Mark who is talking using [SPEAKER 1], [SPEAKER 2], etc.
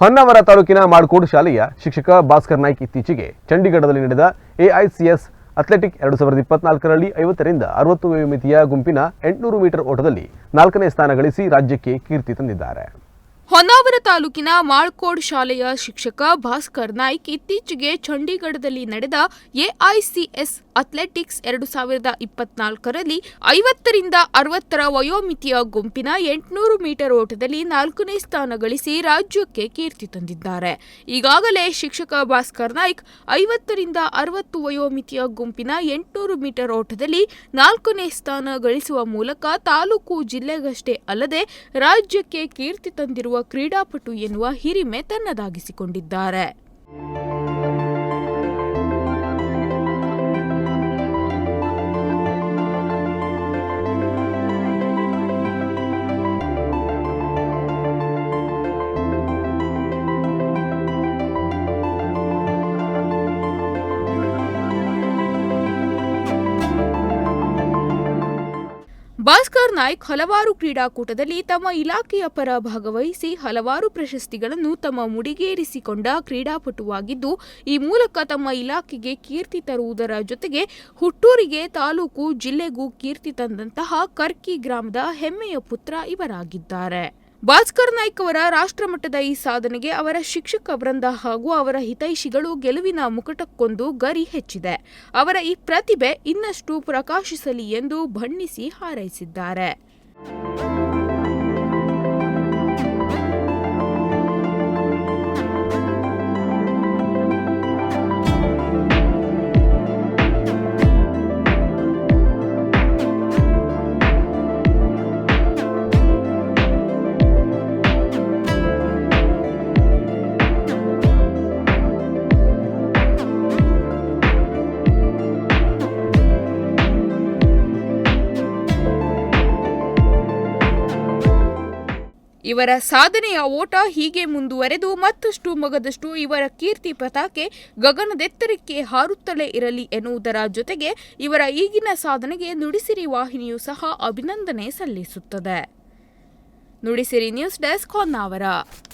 [SPEAKER 1] ಹೊನ್ನಾವರ ತಾಲೂಕಿನ ಮಾಡ್ಕೋಡು ಶಾಲೆಯ ಶಿಕ್ಷಕ ಭಾಸ್ಕರ್ ನಾಯ್ಕ್ ಇತ್ತೀಚೆಗೆ ಚಂಡೀಗಢದಲ್ಲಿ ನಡೆದ ಎಐಸಿಎಸ್ ಅಥ್ಲೆಟಿಕ್ ಎರಡು ಸಾವಿರದ ಇಪ್ಪತ್ನಾಲ್ಕರಲ್ಲಿ ಐವತ್ತರಿಂದ ಅರವತ್ತು ವಯೋಮಿತಿಯ ಗುಂಪಿನ ಎಂಟುನೂರು ಮೀಟರ್ ಓಟದಲ್ಲಿ ನಾಲ್ಕನೇ ಸ್ಥಾನ ಗಳಿಸಿ ರಾಜ್ಯಕ್ಕೆ ಕೀರ್ತಿ ತಂದಿದ್ದಾರೆ.
[SPEAKER 2] ಹೊನ್ನಾವರ ತಾಲೂಕಿನ ಮಾಳ್ಕೋಡ್ ಶಾಲೆಯ ಶಿಕ್ಷಕ ಭಾಸ್ಕರ್ ನಾಯ್ಕ್ ಇತ್ತೀಚೆಗೆ ಚಂಡೀಗಢದಲ್ಲಿ ನಡೆದ ಎಐಸಿಎಸ್ ಅಥ್ಲೆಟಿಕ್ಸ್ ಎರಡು ಸಾವಿರದ ಇಪ್ಪತ್ನಾಲ್ಕರಲ್ಲಿ ಐವತ್ತರಿಂದ ಅರವತ್ತರ ವಯೋಮಿತಿಯ ಗುಂಪಿನ ಎಂಟುನೂರು ಮೀಟರ್ ಓಟದಲ್ಲಿ ನಾಲ್ಕನೇ ಸ್ಥಾನ ಗಳಿಸಿ ರಾಜ್ಯಕ್ಕೆ ಕೀರ್ತಿ ತಂದಿದ್ದಾರೆ. ಈಗಾಗಲೇ ಶಿಕ್ಷಕ ಭಾಸ್ಕರ್ ನಾಯ್ಕ್ ಐವತ್ತರಿಂದ ಅರವತ್ತು ವಯೋಮಿತಿಯ ಗುಂಪಿನ ಎಂಟುನೂರು ಮೀಟರ್ ಓಟದಲ್ಲಿ ನಾಲ್ಕನೇ ಸ್ಥಾನ ಗಳಿಸುವ ಮೂಲಕ ತಾಲೂಕು ಜಿಲ್ಲೆಗಷ್ಟೇ ಅಲ್ಲದೆ ರಾಜ್ಯಕ್ಕೆ ಕೀರ್ತಿ ತಂದಿರುವ ಕ್ರೀಡಾಪಟು ಎನ್ನುವ ಹಿರಿಮೆ ತನ್ನದಾಗಿಸಿಕೊಂಡಿದ್ದಾರೆ. ಭಾಸ್ಕರ್ ನಾಯ್ಕ್ ಹಲವಾರು ಕ್ರೀಡಾಕೂಟದಲ್ಲಿ ತಮ್ಮ ಇಲಾಖೆಯ ಪರ ಭಾಗವಹಿಸಿ ಹಲವಾರು ಪ್ರಶಸ್ತಿಗಳನ್ನು ತಮ್ಮ ಮುಡಿಗೇರಿಸಿಕೊಂಡ ಕ್ರೀಡಾಪಟುವಾಗಿದ್ದು, ಈ ಮೂಲಕ ತಮ್ಮ ಇಲಾಖೆಗೆ ಕೀರ್ತಿ ತರುವುದರ ಜೊತೆಗೆ ಹುಟ್ಟೂರಿಗೆ ತಾಲೂಕು ಜಿಲ್ಲೆಗೂ ಕೀರ್ತಿ ತಂದಂತಹ ಕರ್ಕಿ ಗ್ರಾಮದ ಹೆಮ್ಮೆಯ ಪುತ್ರ ಇವರಾಗಿದ್ದಾರೆ. ಭಾಸ್ಕರ್ ನಾಯ್ಕ್ ಅವರ ರಾಷ್ಟ್ರಮಟ್ಟದ ಈ ಸಾಧನೆಗೆ ಅವರ ಶಿಕ್ಷಕ ವೃಂದ ಹಾಗೂ ಅವರ ಹಿತೈಷಿಗಳು ಗೆಲುವಿನ ಮುಕುಟಕ್ಕೊಂದು ಗರಿ ಹೆಚ್ಚಿದೆ. ಅವರ ಈ ಪ್ರತಿಭೆ ಇನ್ನಷ್ಟು ಪ್ರಕಾಶಿಸಲಿ ಎಂದು ಬಣ್ಣಿಸಿ ಹಾರೈಸಿದ್ದಾರೆ. ಇವರ ಸಾಧನೆಯ ಓಟ ಹೀಗೆ ಮುಂದುವರೆದು ಮತ್ತಷ್ಟು ಮಗದಷ್ಟು ಇವರ ಕೀರ್ತಿ ಪತಾಕೆ ಗಗನದೆತ್ತರಕ್ಕೆ ಹಾರುತ್ತಲೇ ಇರಲಿ ಎನ್ನುವುದರ ಜೊತೆಗೆ ಇವರ ಈಗಿನ ಸಾಧನೆಗೆ ನುಡಿಸಿರಿ ವಾಹಿನಿಯು ಸಹ ಅಭಿನಂದನೆ ಸಲ್ಲಿಸುತ್ತದೆ. Nudisiri news desk Honnavara.